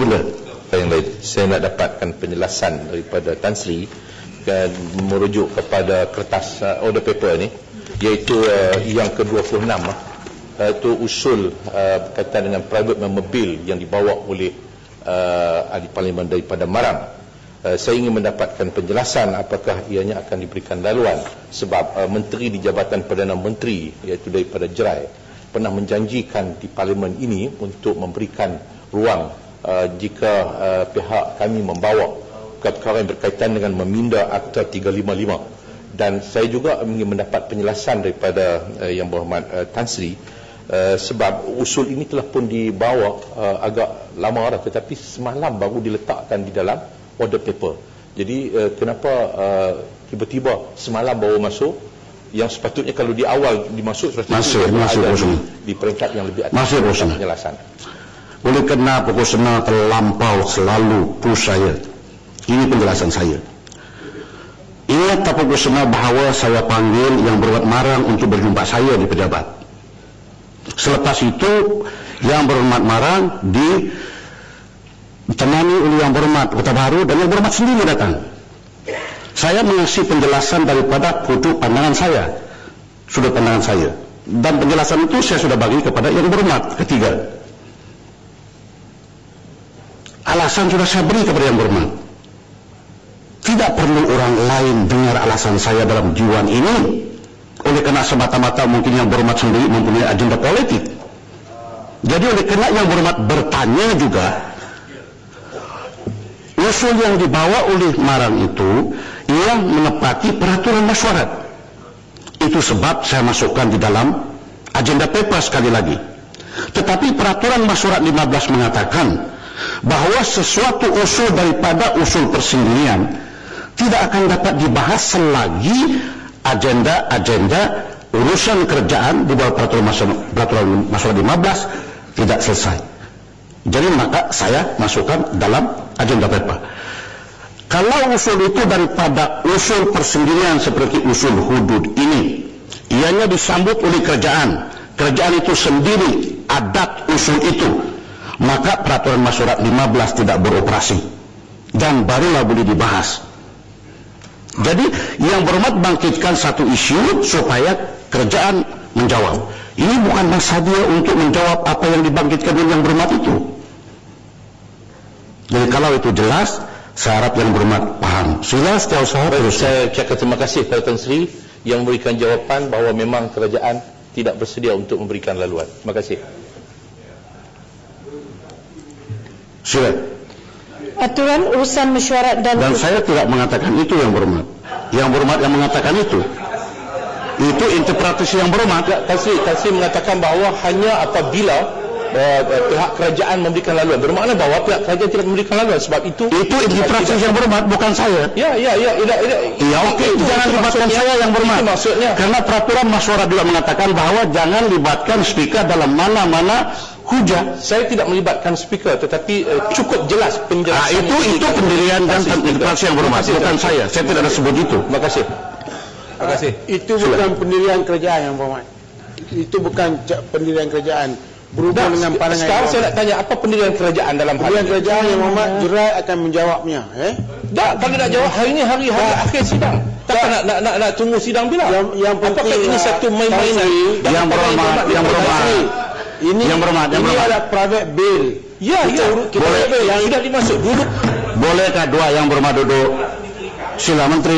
benda? yang lain. Saya nak dapatkan penjelasan daripada Tan Sri dan merujuk kepada kertas uh, order paper ni iaitu uh, yang ke-26 uh, itu usul uh, berkaitan dengan private member bill yang dibawa oleh uh, ahli parlimen daripada Marang. Uh, saya ingin mendapatkan penjelasan apakah ianya akan diberikan laluan sebab uh, menteri di Jabatan Perdana Menteri iaitu daripada Jerai pernah menjanjikan di parlimen ini untuk memberikan ruang uh, jika uh, pihak kami membawa perkara yang berkaitan dengan meminda Akta 355 dan saya juga ingin mendapat penjelasan daripada uh, yang berhormat uh, Tan Sri uh, sebab usul ini telah pun dibawa uh, agak lama dah tetapi semalam baru diletakkan di dalam order paper. Jadi uh, kenapa uh, tiba-tiba semalam baru masuk? Yang sepatutnya kalau di awal dimasuk masuk masuk di, di peringkat yang lebih atas. Masuk penjelasan oleh kerana pokok sena terlampau selalu push saya. Ini penjelasan saya. Ingat tak pokok sena bahawa saya panggil yang berbuat marang untuk berjumpa saya di pejabat. Selepas itu, yang berhormat marang di ditemani oleh yang berhormat Kota Baru dan yang berhormat sendiri datang. Saya mengasih penjelasan daripada putuk pandangan saya. Sudut pandangan saya. Dan penjelasan itu saya sudah bagi kepada yang berhormat ketiga alasan sudah saya beri kepada yang berhormat. Tidak perlu orang lain dengar alasan saya dalam jiwan ini. Oleh kerana semata-mata mungkin yang berhormat sendiri mempunyai agenda politik. Jadi oleh kerana yang berhormat bertanya juga, usul yang dibawa oleh Marang itu yang menepati peraturan masyarakat. Itu sebab saya masukkan di dalam agenda paper sekali lagi. Tetapi peraturan masyarakat 15 mengatakan bahawa sesuatu usul daripada usul persendirian tidak akan dapat dibahas selagi agenda-agenda urusan kerjaan di bawah peraturan masyarakat 15 tidak selesai. Jadi maka saya masukkan dalam agenda PEPA. Kalau usul itu daripada usul persendirian seperti usul hudud ini, ianya disambut oleh kerajaan. Kerajaan itu sendiri adat usul itu maka peraturan masyarakat 15 tidak beroperasi. Dan barulah boleh dibahas. Jadi yang berhormat bangkitkan satu isu supaya kerajaan menjawab. Ini bukan masa dia untuk menjawab apa yang dibangkitkan oleh yang berhormat itu. Jadi kalau itu jelas saya harap yang berhormat paham. Sila setiap usaha saya ucapkan terima kasih kepada Tuan Sri yang memberikan jawapan bahawa memang kerajaan tidak bersedia untuk memberikan laluan. Terima kasih Sila. Aturan urusan mesyuarat dan Dan saya tidak mengatakan itu yang berhormat. Yang berhormat yang mengatakan itu. Itu interpretasi yang berhormat. Kasih kasih mengatakan bahawa hanya apabila uh, pihak kerajaan memberikan laluan. Bermakna bahawa pihak kerajaan tidak memberikan laluan sebab itu itu interpretasi yang berhormat bukan saya. Ya ya ya ya. Ya, ya okey jangan libatkan saya yang berhormat. maksudnya. Karena peraturan masyarakat juga mengatakan bahawa jangan libatkan speaker dalam mana-mana hujah. Saya tidak melibatkan speaker tetapi uh, cukup jelas penjelasan. Ah, itu itu pendirian dan interpretasi yang berhormat bukan saya. Saya tidak ada sebut itu. Terima kasih. Terima kasih. Itu bukan pendirian kerajaan yang berhormat. Itu bukan pendirian kerajaan berhubung dengan pandangan sekarang saya nak tanya apa pendirian kerajaan dalam hal pendirian kerajaan yang Muhammad Jurai akan menjawabnya eh tak kalau nak jawab hari ini hari hari akhir sidang tak nak, nak nak nak tunggu sidang bila yang, yang apakah ini satu main-mainan yang berhormat yang berhormat ini yang berhormat yang ini berhormat. ada private bill ya ya. boleh yang sudah dimasuk. Duduk. Bolehkah dua yang berhormat duduk? Sila menteri